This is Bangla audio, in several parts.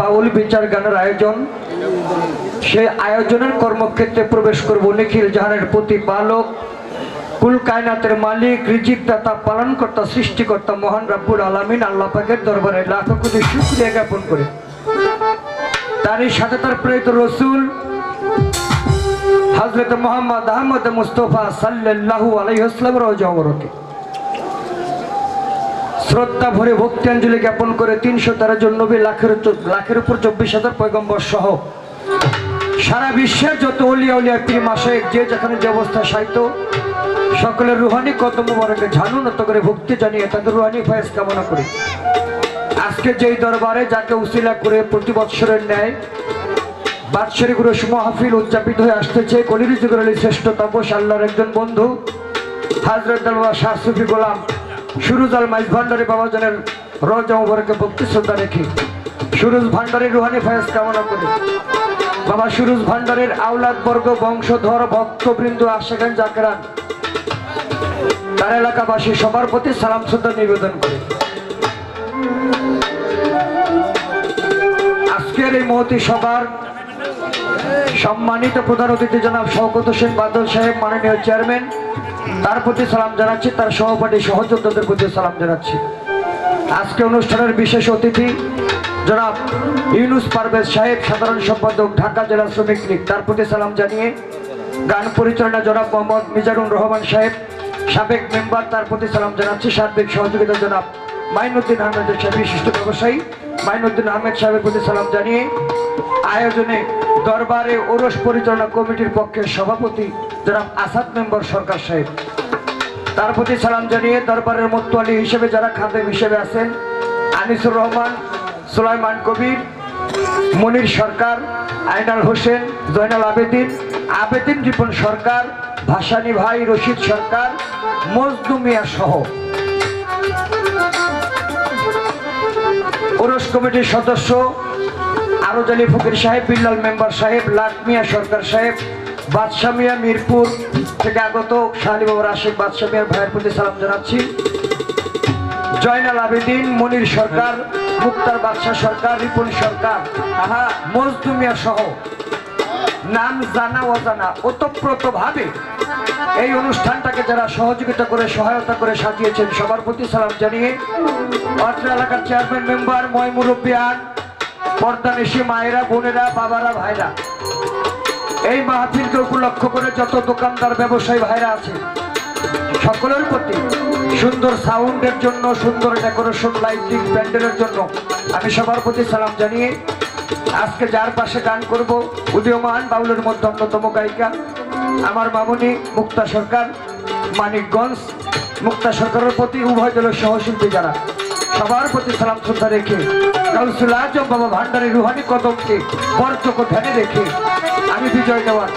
বাউল বিচার গানের আয়োজন। আয়োজনের কর্মক্ষেত্রে প্রবেশ করব নিখিল জাহানের প্রতিপালক, কুল কায়নাতের মালিক, রিজিক দাতা, পালনকর্তা, সৃষ্টিকর্তা মহান রাব্বুল আলামিন, আল্লাহ পাকের দরবারে লাখো কোটি শুকরিয়া জ্ঞাপন করে। তারই সাথে তার প্রেরিত রসুল হজরত মোহাম্মদ আহমদ মুস্তফা সাল্লাল্লাহু আলাইহাসলাম রজবরকে শ্রদ্ধা ভরে ভক্তিয়াঞ্জলি জ্ঞাপন করে তিনশো তেরো জন নবী লাখের লাখের উপর চব্বিশ হাজার পয়গম্বর সহ সারা বিশ্বের যত অলিয়া উলিয়া পীর মাসে যে যেখানে যে অবস্থা সাহিত্য সকলের রুহানি কত মুবারকে ঝানু নত করে ভক্তি জানিয়ে তাদের রুহানি ফয়েজ কামনা করি। আজকে যেই দরবারে যাকে উসিলা করে প্রতি বৎসরের ন্যায় বাৎসরিক রস মাহফিল উদযাপিত হয়ে আসতেছে। কলির আলী শ্রেষ্ঠ তপস, আল্লাহর একজন বন্ধু, হাজরত বাবা শাহ সুফি গোলাম, সুরুজ আল মাইজ ভান্ডারী বাবাজনের রজা ওবরকে ভক্তি শ্রদ্ধা রেখে সুরুজ ভান্ডারীর রুহানি ফয়েজ কামনা করে। বাবা সুরুজ ভান্ডারের আওলাদ বর্গ, বংশধর, ভক্তবৃন্দ, আশেখান জাকরান, তার এলাকাবাসী সবার প্রতি সালাম শ্রদ্ধা নিবেদন করে। আজকের এই মহতি সভার সম্মানিত প্রধান অতিথি জনাব শওকত হোসেন বাদল সাহেব, মাননীয় চেয়ারম্যান, তার প্রতি সালাম জানাচ্ছি, তার সহপাঠী সহযোদ্ধাদের প্রতি সালাম জানাচ্ছি। আজকে অনুষ্ঠানের বিশেষ অতিথি জনাব ইউনুস পারভেজ সাহেব, সাধারণ সম্পাদক, ঢাকা জেলা শ্রমিক লীগ। তার প্রতি সালাম জানিয়ে গান পরিচালনা জনাব মোহাম্মদ মিজানুর রহমান সাহেব, সাবেক মেম্বার, তার প্রতি সালাম জানাচ্ছি। সার্বিক সহযোগিতা জনাব মাইনুদ্দিন আহমেদের সাহেব, বিশিষ্ট ব্যবসায়ী। মাইনুদ্দিন আহমেদ সাহেবের প্রতি সালাম জানিয়ে আয়োজনে দরবারে ওরস পরিচালনা কমিটির পক্ষে সভাপতি জনাব আসাদ মেম্বার সরকার সাহেব। তার প্রতি সালাম জানিয়ে দরবারের মত্তোয়ালি হিসেবে যারা খাদেম হিসেবে আছেন, আনিসুর রহমান, সুলাইমান কবির, মনির সরকার, আইনাল হোসেন, জয়নাল আবেদিন আবেদিন রিপন সরকার, ভাসানী ভাই, রশিদ সরকার মজদু মিয়া সহ ওরস কমিটির সদস্য আরজ আলী ফকির সাহেব, বিল্লাল মেম্বার সাহেব, লাট মিয়া সরকার সাহেব, বাদশাহ মিয়া মিরপুর থেকে আগত শাহালি বাবুর আশিক, বাদশাহ মিয়ার ভাইয়ের প্রতি সালাম জানাচ্ছি। জয়নাল আবেদিন, মনির সরকার, মুক্তার বাদশাহ সরকার, রিপন সরকার, আহা, মজদুমিয়া সহ নাম জানা অজানা ওতপ্রোত ভাবে এই অনুষ্ঠানটাকে যারা সহযোগিতা করে, সহায়তা করে সাজিয়েছেন, সবার প্রতি সালাম জানিয়ে অত্র এলাকার চেয়ারম্যান মেম্বার ময় মুরব্বিয়ান পর্দানিশি মায়েরা, বোনেরা, বাবারা, ভাইরা। এই মাহফিলকে উপলক্ষ করে যত দোকানদার, ব্যবসায়ী, ভাইরা আছে, সকলের প্রতি সুন্দর সাউন্ডের জন্য, সুন্দর ডেকোরেশন, লাইটিং, প্যান্ডেলের জন্য আমি সবার প্রতি সালাম জানিয়ে আজকে যার পাশে গান করব, উদীয়মান বাউলের মধ্যে অন্যতম গায়িকা, আমার মামুনি মুক্তা সরকার, মানিকগঞ্জ মুক্তা সরকারের প্রতি উভয় দলের সহশিল্পী যারা। সবার প্রতি সালাম শ্রদ্ধা রেখে কাউন্সিল আজম বাবা ভান্ডারী রুহানি কদমকে বরচক ধ্যানে রেখে আমি বিজয় দেওয়ান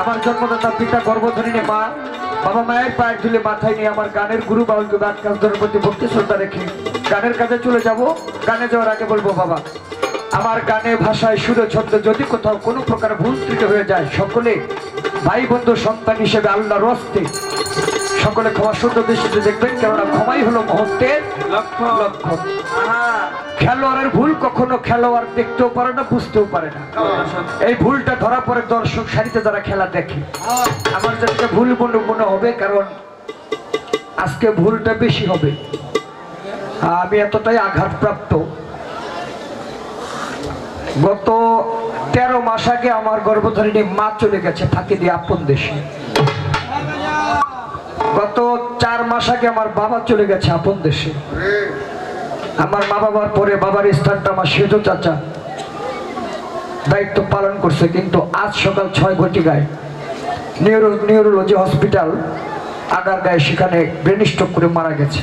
আমার জন্মদাতা পিতা গর্ভধারিণী মা, বাবা মায়ের পায়ের ধুলে মাথায় নিয়ে আমার গানের গুরু বাউলকে গান কাজদের প্রতি ভক্তি শ্রদ্ধা রেখে গানের কাজে চলে যাব। গানে যাওয়ার আগে বলব বাবা আমার গানে ভাষায় সুরে ছন্দ যদি কোথাও কোনো প্রকার ভুল ত্রুটি হয়ে যায় সকলে ভাই বন্ধু সন্তান হিসেবে আল্লাহর রস্তে সকলে ক্ষমা সুন্দর দৃষ্টিতে দেখবেন কেননা ক্ষমাই হলো মুহূর্তের লক্ষ্য। লক্ষ্য খেলোয়াড়ের ভুল কখনো খেলোয়াড় দেখতেও পারে না বুঝতেও পারে না। এই ভুলটা ধরা পড়ে দর্শক সারিতে যারা খেলা দেখে। আমার যেটা ভুল মনে মনে হবে কারণ আজকে ভুলটা বেশি হবে। আমি এতটাই আঘাতপ্রাপ্ত। গত তেরো মাস আগে আমার গর্ভধারিণী মা চলে গেছে, ফাঁকি দিয়ে আপন দেশে। গত চার মাস আগে আমার বাবা চলে গেছে আপন দেশে। আমার মা বাবার পরে বাবার স্থানটা আমার সেজ চাচা দায়িত্ব পালন করছে, কিন্তু আজ সকাল ছয় ঘটিকায় neuro neurology hospital Agargaon সেখানে ব্রেন করে মারা গেছে।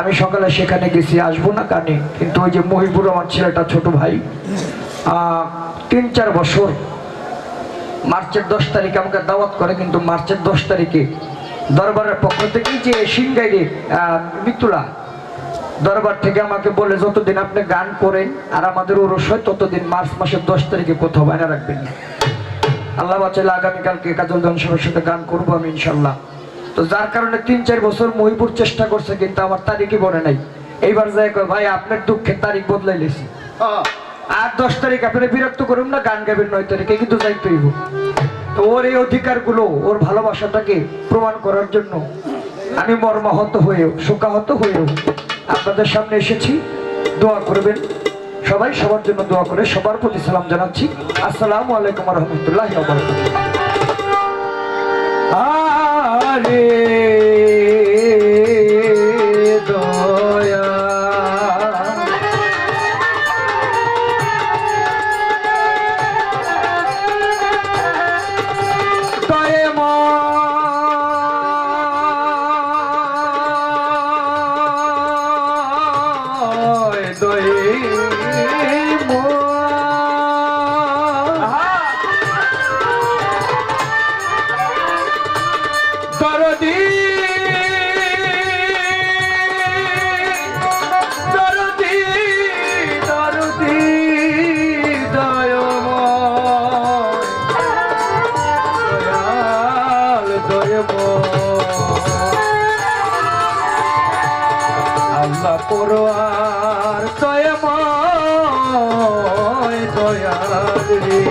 আমি সকালে সেখানে গেছি, আসব না কানে, কিন্তু ওই যে মহিবুর আমার ছেলেটা, ছোট ভাই তিন চার বছর মার্চের দশ তারিখে আমাকে দাওয়াত করে, কিন্তু মার্চের দশ তারিখে দরবারের পক্ষ থেকে যে সিংগাইরে মিতুলা, দরবার থেকে আমাকে বলে যতদিন আপনি গান করেন আর আমাদের ওরস হয়, ততদিন মার্চ মাসের দশ তারিখে কোথাও বায়না রাখবেন না। আল্লাহ বাঁচাইলে আগামীকালকে কাজল জনসভার সাথে গান করব আমি, ইনশাল্লাহ। তো যার কারণে তিন চার বছর মহিপুর চেষ্টা করছে কিন্তু আমার তারিখই বলে নাই। এইবার যাই কয়, ভাই আপনার দুঃখের তারিখ বদলাই লেছি। হ্যাঁ। আর দশ তারিখ আপনারা বিরক্ত করুন না গান গাবেন নয় তারিখে কিন্তু যাইতে হইব। তো ওর এই অধিকারগুলো ওর ভালোবাসাটাকে প্রমাণ করার জন্য আমি মর্মাহত হয়েও শোকাহত হয়েও আপনাদের সামনে এসেছি। দোয়া করবেন সবাই সবার জন্য দোয়া করে সবার প্রতি সালাম জানাচ্ছি। আসসালামু আলাইকুম রহমতুল্লাহ আরে দয়া। দয়ে।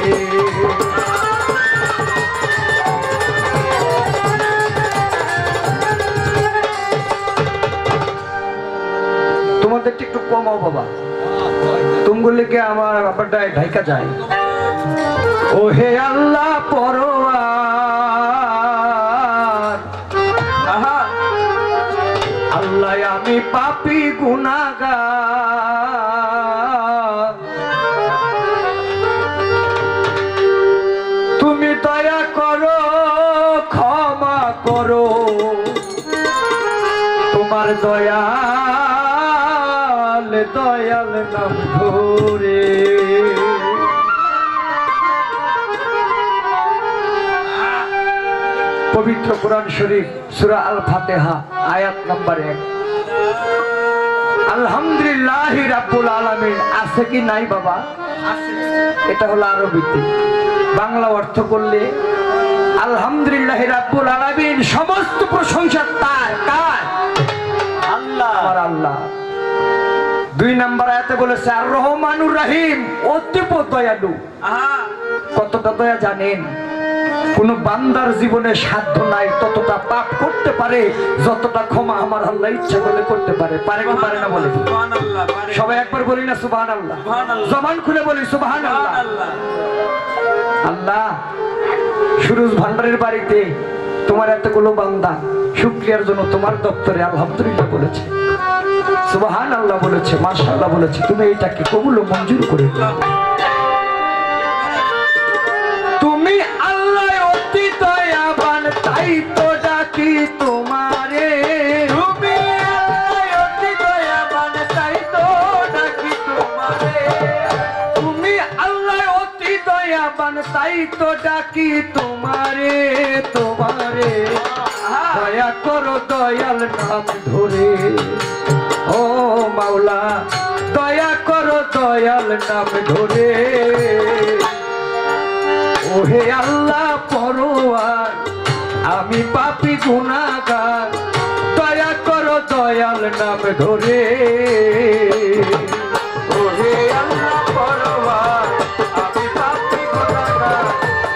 রে তোমাদের একটু কমাও বাবা। তুমগুলিকে আমার ব্যাপারটা ঢাইকা যায়। ও হে আল্লাহ পরোয়ার। আহা, আল্লাহ আমি পাপি গুনাগার। পবিত্র কোরআন শরীফ সুরা আল ফাতেহা আয়াত নাম্বার এক। আলহামদুলিল্লাহ রাব্বুল আলামিন। আছে কি নাই বাবা? এটা হলো আরবিতে বাংলা অর্থ করলে আলহামদুলিল্লাহ রাব্বুল আলামিন সমস্ত প্রশংসা তার কার? আল্লাহ। আমার আল্লাহ। দুই নাম্বার আয়াতে বলেছে আর রহমানুর রাহিম অতীব দয়ালু। আহা। কতটা দয়া জানেন? কোন বান্দার জীবনে সাধ্য নাই ততটা পাপ করতে পারে যতটা ক্ষমা আমার আল্লাহ ইচ্ছা করলে করতে পারে। পারে কি পারে না বলে সবাই একবার বলি না সুবাহান আল্লাহ। জবান খুলে বলি সুবাহান আল্লাহ আল্লাহ সুরজ ভান্ডারের বাড়িতে তোমার এতগুলো বান্দা শুক্রিয়ার জন্য তোমার দপ্তরে আলহামদুলিল্লাহ বলেছে। সুবাহান আল্লাহ বলেছে মাশাআল্লাহ বলেছে। তুমি এইটাকে কবুল মঞ্জুর করে দাও। অতি দয়াবান, তাই তো ডাকি তোমারে। তুমি অতি দয়াবান, তাই ডাকি তোমারে। তুমি আল্লাহ অতি দয়াবান, তাই তো ডাকি তোমারে তোমারে। দয়া করো দয়াল নাম ধরে। ও মাওলা, দয়া করো দয়াল নাম ধরে। ওহে আল্লাহ পরোয়ার, আমি পাপি গুনাগার, দয়া করো দয়াল নাম ধরে।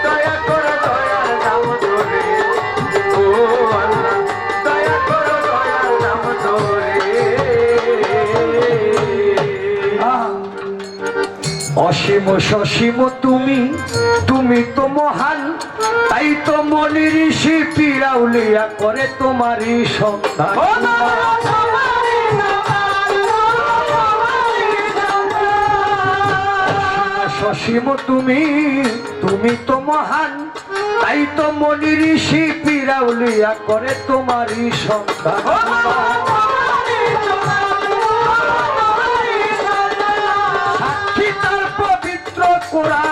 দয়া অসীম সসীম তুমি তুমি তো মহান তাই তো মনি ঋষি পিরাউলিয়া করে তোমারই সন্তান। সসীম তুমি তুমি তো মহান তাই তো মনি ঋষি পিরাউলিয়া করে তোমারই সন্তান। পবিত্র কোরআন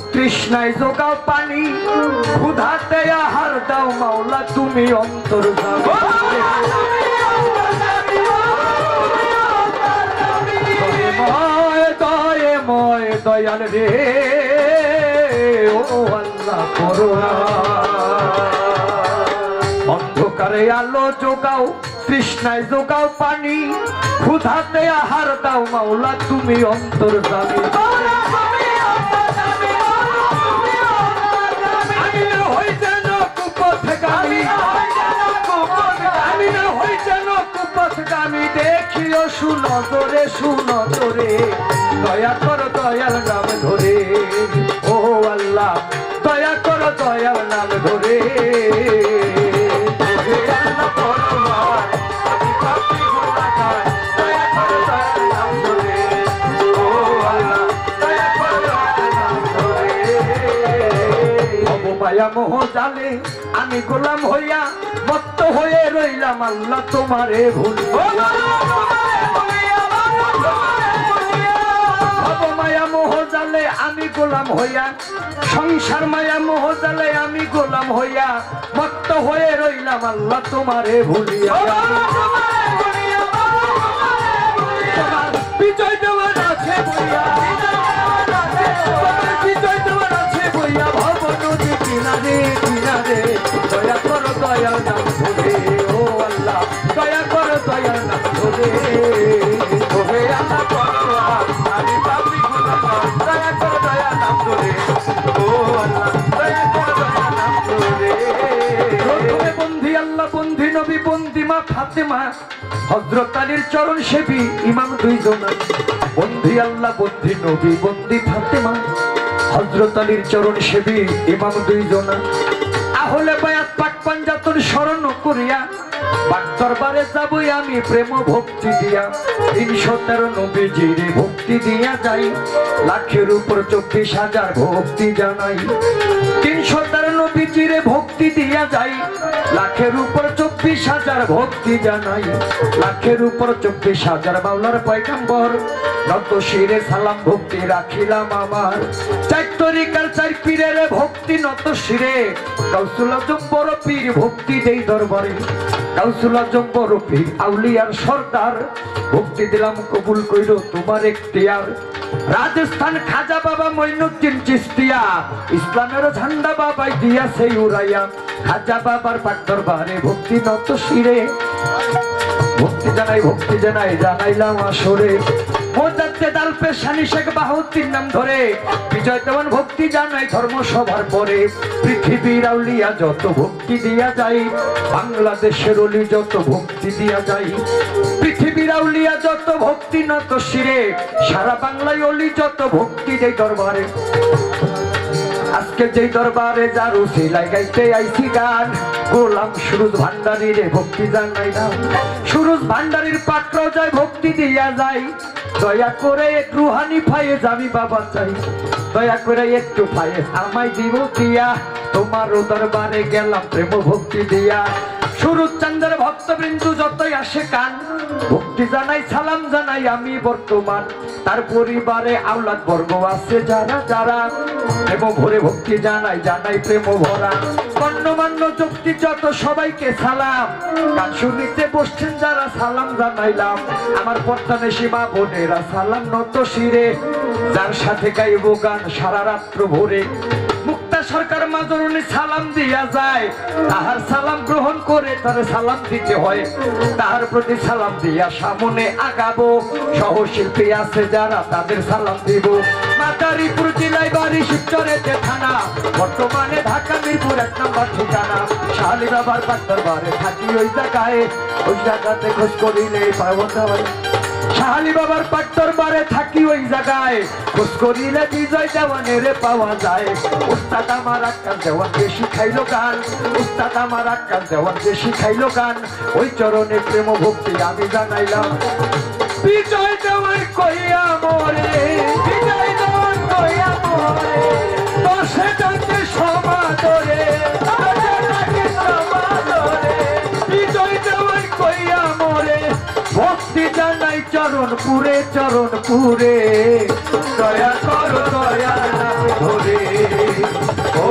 তৃষ্ণায় যোগাও পানি, ক্ষুধাতে আহার দাও মাওলা, তুমি অন্তর দয়াল রে, ও আল্লাহ করুণা। অন্ধকারে আলো যোগাও তৃষ্ণায় যোগাও পানি, ক্ষুধাতে আহার দাও মাওলা, তুমি অন্তর পরবার, আমি পাপী গুনাহগার, দয়া করো দয়াল নাম ধরে। ও আল্লাহ, দয়া করো দয়াল নাম ধরে। মোহ আমি গোলাম হইয়া মত্ত হয়ে রইলাম আল্লাহ তোমারে ভুল। জালে আমি গোলাম হইয়া, সংসার মায়া মোহ জালে আমি গোলাম হইয়া, মত্ত হয়ে রইলাম আল্লাহ তোমারে ভুলিয়া। হজরত আলীর চরণ সেবী ইমাম দুইজন বন্ধি আল্লাহ বন্ধি নবী বন্ধি ফাতেমা। হজরত আলীর চরণ সেবী ইমাম দুইজন আহলে বায়াত পাক পাঞ্জাতন স্মরণ করিয়া, পাক দরবারে যাবই আমি প্রেম ভক্তি দিয়া। তিনশো তেরো নবীজিরে ভক্তি দিয়া যাই, লাখের উপর চব্বিশ হাজার ভক্তি জানাই। তিনশো তেরো নবীজিরে ভক্তি দিয়া যাই, লাখের উপর চব্বিশ হাজার ভক্তি জানাই। লাখের উপর চব্বিশ হাজার বাউলার পয়গাম্বর। নত শিরে সালাম ভক্তি রাখিলাম আমার। চার তরিকার চার পীরের ভক্তি নত শিরে। কাউসুল আজম বড় পীর, ভক্তি দেই দরবারে। কাউসুল আজম বড় পীর, আউলিয়ার সর্দার। ভক্তি দিলাম কবুল কইর তোমার এখতিয়ার। রাজস্থান খাজা বাবা মইনুদ্দিন চিস্তিয়া ইসলামের ঝান্ডা বাবাই দিয়া সেই উড়াইয়া খাজা বাবার পাক দরবারে ভক্তি নত শিরে। ভক্তি জানাই ভক্তি জানাই, জানাইলাম আসরে। বাংলাদেশের অলি যত ভক্তি দিয়া যাই। পৃথিবীর আউলিয়া যত ভক্তি নত শিরে, সারা বাংলায় অলি যত ভক্তি দেয় দরবারে। আজকে যেই দরবারে যারু সিলাই গাইতে আইছি গান, গোলাম সুরুজ ভান্ডারীর ভক্তি জানাইলাম সুরুজ ভান্ডারীর পাত্র যায় ভক্তি দিয়া যাই। দয়া করে একটু হানি ফাইয়ে যাবি বাবা চাই দয়া করে একটু ফাইয়ে আমায় দিব দিয়া তোমারও দরবারে গেলাম প্রেম ভক্তি দিয়া। সুরুজ চন্দ্রের ভক্তবৃন্দু যতই আসে কান, ভক্তি জানাই, সালাম জানাই আমি বর্তমান। তার পরিবারে আওলাদ বর্গ আছে যারা যারা। প্রেম ভরে ভক্তি জানাই জানাই প্রেম ভরা। গণ্যমান্য যুক্তি যত, সবাইকে সালাম। গান শুনিতে বসছেন যারা, সালাম জানাইলাম। আমার পর্দানে সীমা বোনেরা, সালাম নত শিরে। যার সাথে গাইব গান সারা রাত্র ভরে। সরকার মাজরুনি সালাম দিয়া যায়। তাহার সালাম গ্রহণ করে তার সালাম দিতে হয়। তাহার প্রতি সালাম দিয়া সামনে আগাবো। সহশিল্পী আছে যারা তাদের সালাম দিব। মাতারিপুর জেলায় বাড়ি শিবচরেতে থানা বর্তমানে ঢাকা মিরপুর এক নম্বর ঠিকানা। শালি বাবার পাত্তর বারে থাকি ওই জায়গায়। ওই জায়গাতে খোঁজ করিলে পাবো শাহালি বাবার পাট্টর বারে থাকি ওই জায়গায়। খোঁজ করিলে বিজয় দেওয়ানের পাওয়া যায়। উস্তাদ আমার আক্কাল দেওয়ান বেশি খাইলো গান। উস্তাদ আমার আক্কাল দেওয়ান বেশি খাইলো গান। ওই চরণে প্রেম ভক্তি আমি জানাইলাম। বিজয় দেওয়ার কইয়া মরে, বিজয় দেওয়ার কইয়া মরে। দশে সমাদরে জানাই চরণ পুরে চরণ পুরে। দয়া করো দয়া নাম ও